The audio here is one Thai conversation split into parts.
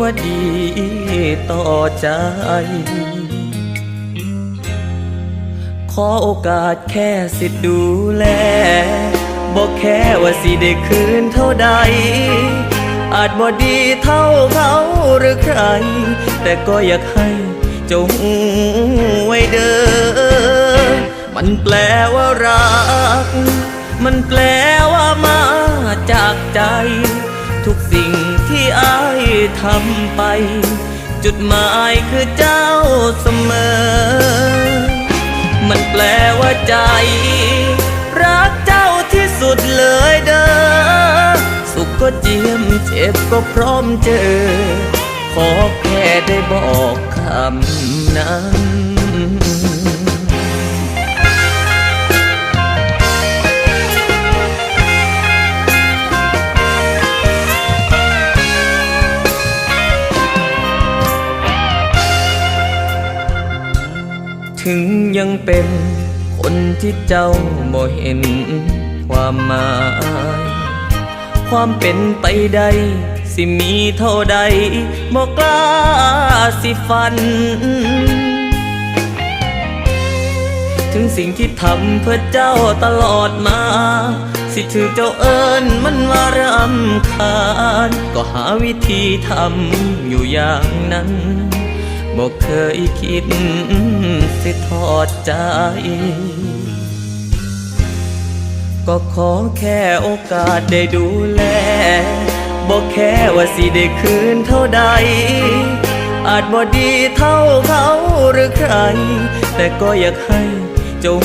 วดีต่อใจ ขอโอกาสแค่สิทธิ์ดูแลบอกแค่ว่าสิได้คืนเท่าใด อาจบ่ดีเท่าเขาหรือใคร แต่ก็อยากให้จงไว้เด้อ มันแปลว่ารัก มันแปลว่ามาจากใจ ทุกสิ่งที่อา ทำไป จุดหมายคือเจ้าเสมอ มันแปลว่าใจ รักเจ้าที่สุดเลยเด้อ สุขก็เจียมเจ็บก็พร้อมเจอ ขอแค่ได้บอกคำนั้น ถึงยังเป็นคนที่เจ้าบ่เห็นความหมาย ความเป็นไปใดสิมีเท่าใดบ่กล้าสิฝัน ถึงสิ่งที่ทำเพื่อเจ้าตลอดมา สิถือเจ้าเอิญมันมารำคาญ ก็หาวิธีทำอยู่อย่างนั้น บอกเคยคิดสิทอดใจ ก็ขอแค่โอกาสได้ดูแลบอกแค่ว่าสิได้คืนเท่าใด อาจบ่ดีเท่าเขาหรือใคร แต่ก็อยากให้จง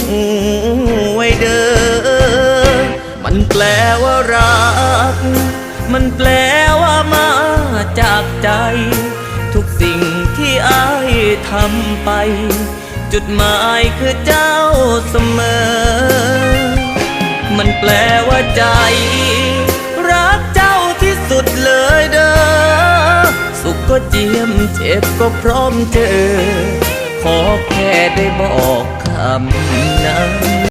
ไว้เด้อ มันแปลว่ารัก มันแปลว่ามาจากใจ ทุกสิ่ง ทำไป จุดหมายคือเจ้าเสมอ มันแปลว่าใจ รักเจ้าที่สุดเลยเด้อ สุขก็เจียมเจ็บก็พร้อมเจอ ขอแค่ได้บอกคำนั้น